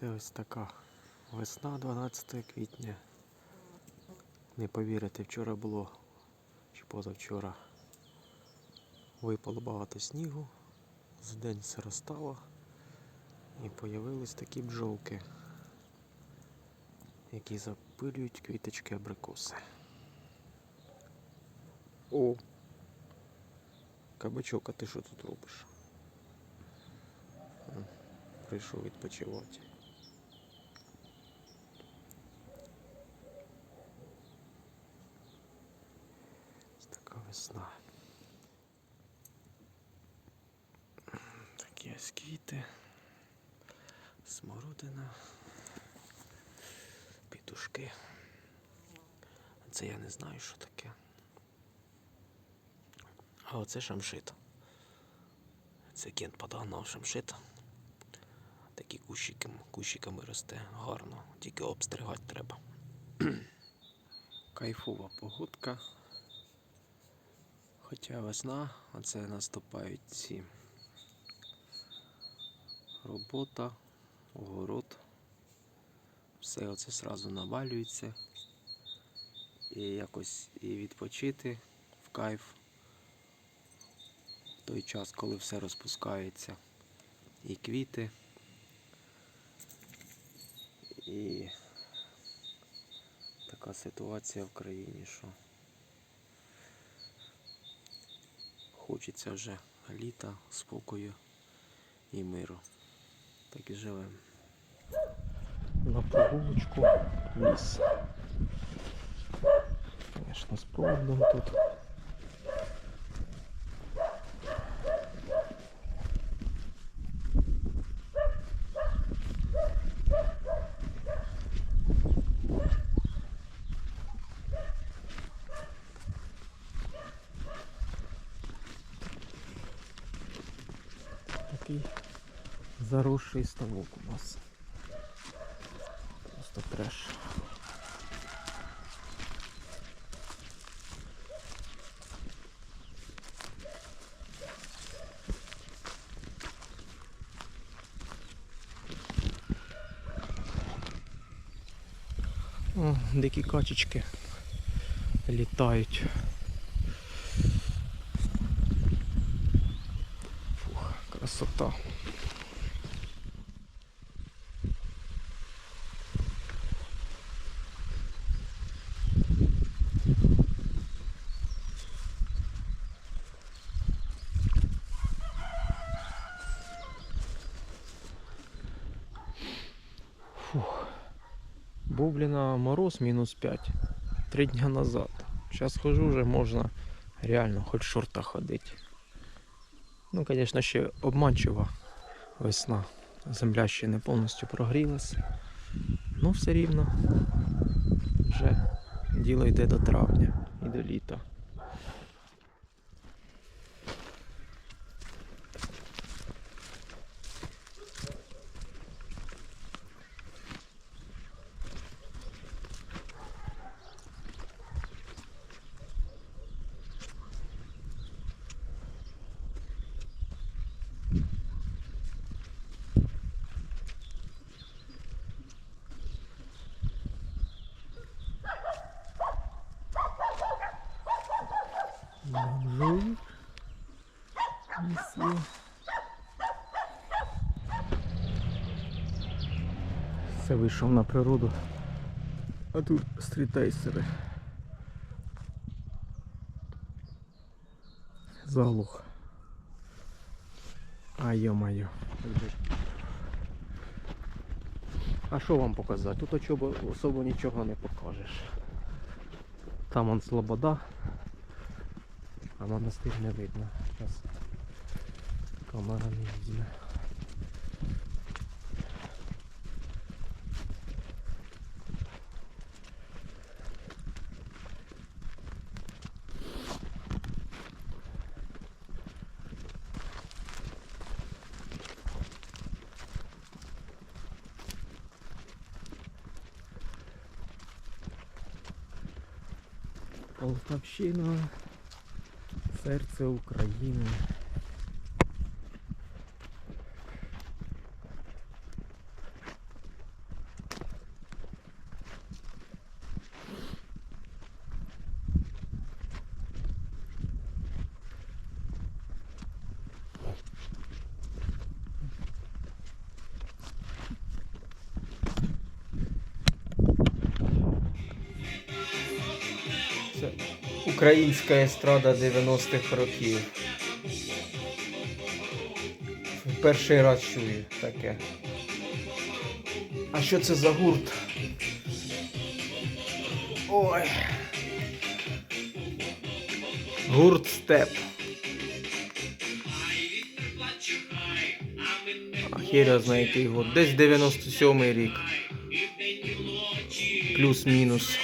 Це ось така весна 12 квітня. Не повірите, вчора було чи позавчора. Випало багато снігу, за день все розтало і появились такі бджолки, які запилюють квіточки абрикоси. О! Кабачок, а ти що тут робиш? Прийшов відпочивати. Ось така весна. Такі ось смородина, пітушки. Це я не знаю, що таке. А оце шамшит. Це кент подогнав шамшит. Такі кущики, кущиками росте гарно, тільки обстригати треба. Кайфова погодка. Хоча весна, а це наступають ці робота, огород. Все оце сразу навалюється. І якось і відпочити в кайф в той час, коли все розпускається. І квіти. І така ситуація в країні, що хочеться вже літа, спокою і миру. Так і живемо. На прогулочку ліс. Звісно, з проводом тут. Такий заросший ставок у нас. Просто треш. О, дикі качечки літають. Красота. Фух. Був, блін, мороз мінус 5. Три дня назад. Зараз хожу вже можна реально хоч в шортах ходити. Ну, звісно, ще обманчива весна. Земля ще не повністю прогрілася. Ну, все рівно. Вже діло йде до травня і до літа. Все вийшов на природу. А тут стрітейсери. Заглух. А йо-моє. А що вам показати? Тут очоба особо нічого не покажеш. Там он слобода. А монастир не видно. Зараз камера не візьме. Полтавщина, серце України. Українська естрада 90-х років. Перший раз чую таке. А що це за гурт? Ой. Гурт степ. А хер його. Десь 97 рік. Плюс-мінус.